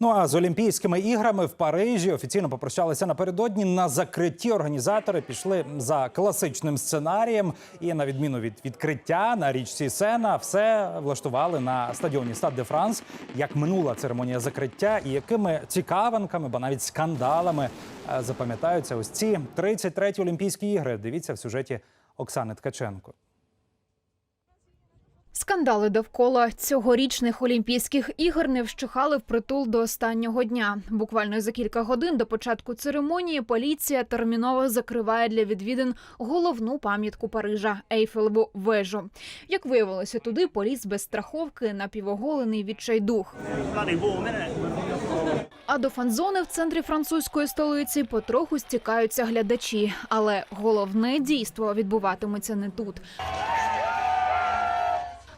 Ну а з Олімпійськими іграми в Парижі офіційно попрощалися напередодні. На закритті організатори пішли за класичним сценарієм. І на відміну від відкриття на річці Сена, все влаштували на стадіоні Стад де Франс. Як минула церемонія закриття, і якими цікавинками, ба навіть скандалами е, запам'ятаються ось ці 33-ті Олімпійські ігри. Дивіться в сюжеті Оксани Ткаченко. Скандали довкола цьогорічних Олімпійських ігор не вщухали впритул до останнього дня. Буквально за кілька годин до початку церемонії поліція терміново закриває для відвідин головну пам'ятку Парижа Ейфелеву вежу. Як виявилося, туди поліз без страховки напівоголений відчайдух. А до фан-зони в центрі французької столиці потроху стікаються глядачі. Але головне дійство відбуватиметься не тут.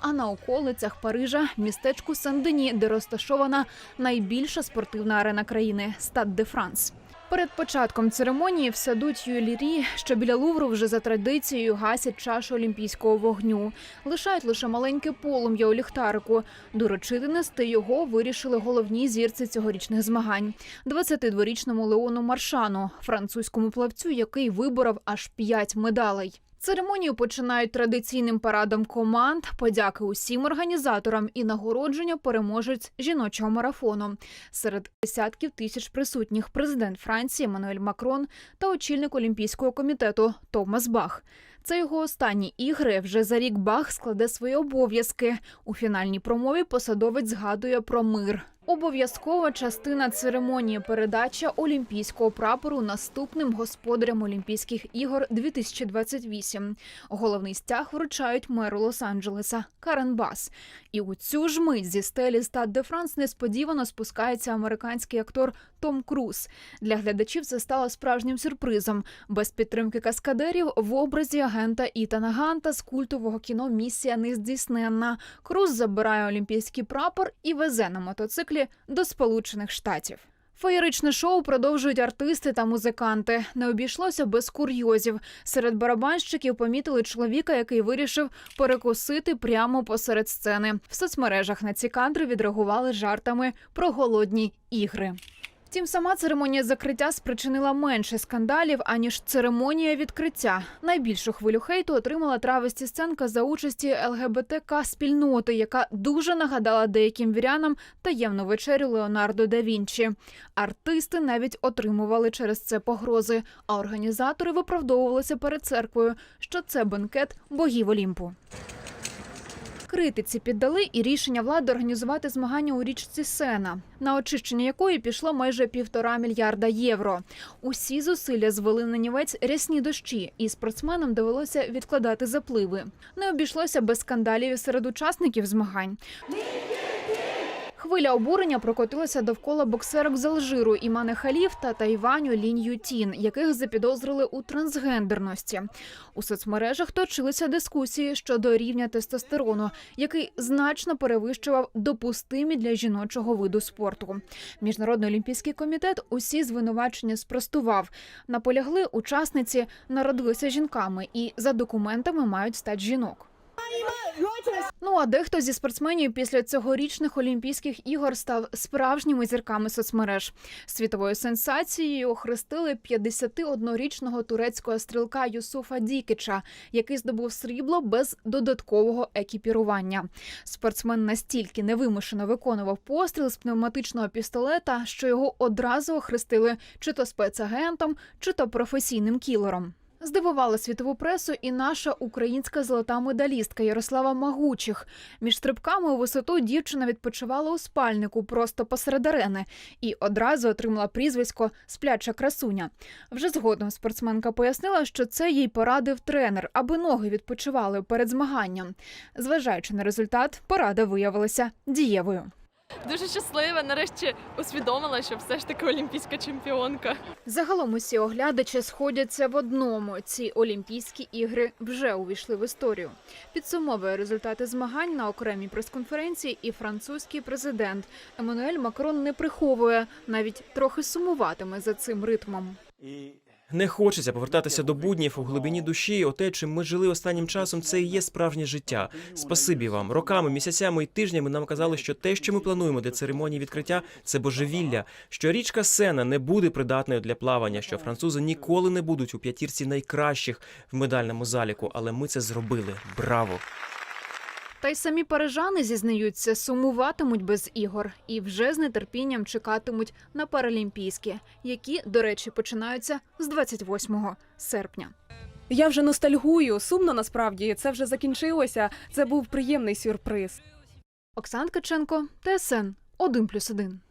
А на околицях Парижа містечку Сен-Дені, де розташована найбільша спортивна арена країни Стад де Франс. Перед початком церемонії в саду Тюйлірі, що біля Лувру вже за традицією гасять чашу олімпійського вогню. Лишають лише маленьке полум'я у ліхтарику. Доручити нести його вирішили головні зірці цьогорічних змагань. 22-річному Леону Маршану, французькому плавцю, який виборов аж п'ять медалей. Церемонію починають традиційним парадом команд, подяки усім організаторам і нагородження переможець жіночого марафону. Серед десятків тисяч присутніх президент Франції Еммануель Макрон та очільник Олімпійського комітету Томас Бах. Це його останні ігри. Вже за рік Бах складе свої обов'язки. У фінальній промові посадовець згадує про мир. Обов'язкова частина церемонії передача олімпійського прапору наступним господарям Олімпійських ігор 2028. Головний стяг вручають меру Лос-Анджелеса Карен Бас. І у цю ж мить зі стелі Стад де Франс несподівано спускається американський актор Том Круз. Для глядачів це стало справжнім сюрпризом. Без підтримки каскадерів в образі агента Ітана Ганта з культового кіно Місія нездійсненна. Круз забирає олімпійський прапор і везе на мотоциклі до Сполучених Штатів. Феєричне шоу продовжують артисти та музиканти. Не обійшлося без курйозів. Серед барабанщиків помітили чоловіка, який вирішив перекусити прямо посеред сцени. В соцмережах на ці кадри відреагували жартами про голодні ігри. Втім, сама церемонія закриття спричинила менше скандалів аніж церемонія відкриття. Найбільшу хвилю хейту отримала травесті сценка за участі ЛГБТК спільноти, яка дуже нагадала деяким вірянам таємну вечерю Леонардо да Вінчі. Артисти навіть отримували через це погрози, а організатори виправдовувалися перед церквою, що це бенкет богів Олімпу. Критиці піддали і рішення влади організувати змагання у річці Сена, на очищення якої пішло майже півтора мільярда євро. Усі зусилля звели на нівець рясні дощі, і спортсменам довелося відкладати запливи. Не обійшлося без скандалів серед учасників змагань. Хвиля обурення прокотилася довкола боксерок з Алжиру Імане Халів та Тайваню Лінь Ютін, яких запідозрили у трансгендерності. У соцмережах точилися дискусії щодо рівня тестостерону, який значно перевищував допустимі для жіночого виду спорту. Міжнародний олімпійський комітет усі звинувачення спростував. Наполягли учасниці народилися жінками і за документами мають стать жінок. Ну а дехто зі спортсменів після цьогорічних Олімпійських ігор став справжніми зірками соцмереж. Світовою сенсацією охрестили 51-річного турецького стрілка Юсуфа Дікича, який здобув срібло без додаткового екіпірування. Спортсмен настільки невимушено виконував постріл з пневматичного пістолета, що його одразу охрестили чи то спецагентом, чи то професійним кілером. Здивувала світову пресу і наша українська золота медалістка Ярослава Магучих. Між стрибками у висоту дівчина відпочивала у спальнику просто посеред арени і одразу отримала прізвисько Спляча красуня. Вже згодом спортсменка пояснила, що це їй порадив тренер, аби ноги відпочивали перед змаганням. Зважаючи на результат, порада виявилася дієвою. Дуже щаслива. Нарешті усвідомила, що все ж таки олімпійська чемпіонка. Загалом усі оглядачі сходяться в одному. Ці Олімпійські ігри вже увійшли в історію. Підсумовує результати змагань на окремій прес-конференції і французький президент Еммануель Макрон не приховує, навіть трохи сумуватиме за цим ритмом. Не хочеться повертатися до буднів у глибині душі. Оте, чим ми жили останнім часом, це і є справжнє життя. Спасибі вам. Роками, місяцями і тижнями нам казали, що те, що ми плануємо для церемонії відкриття, це божевілля. Що річка Сена не буде придатною для плавання, що французи ніколи не будуть у п'ятірці найкращих в медальному заліку. Але ми це зробили. Браво! Та й самі парижани зізнаються, сумуватимуть без ігор і вже з нетерпінням чекатимуть на паралімпійські, які, до речі, починаються з 28 серпня. Я вже ностальгую. Сумно насправді це вже закінчилося. Це був приємний сюрприз. Оксан Каченко, ТСН 1+,1.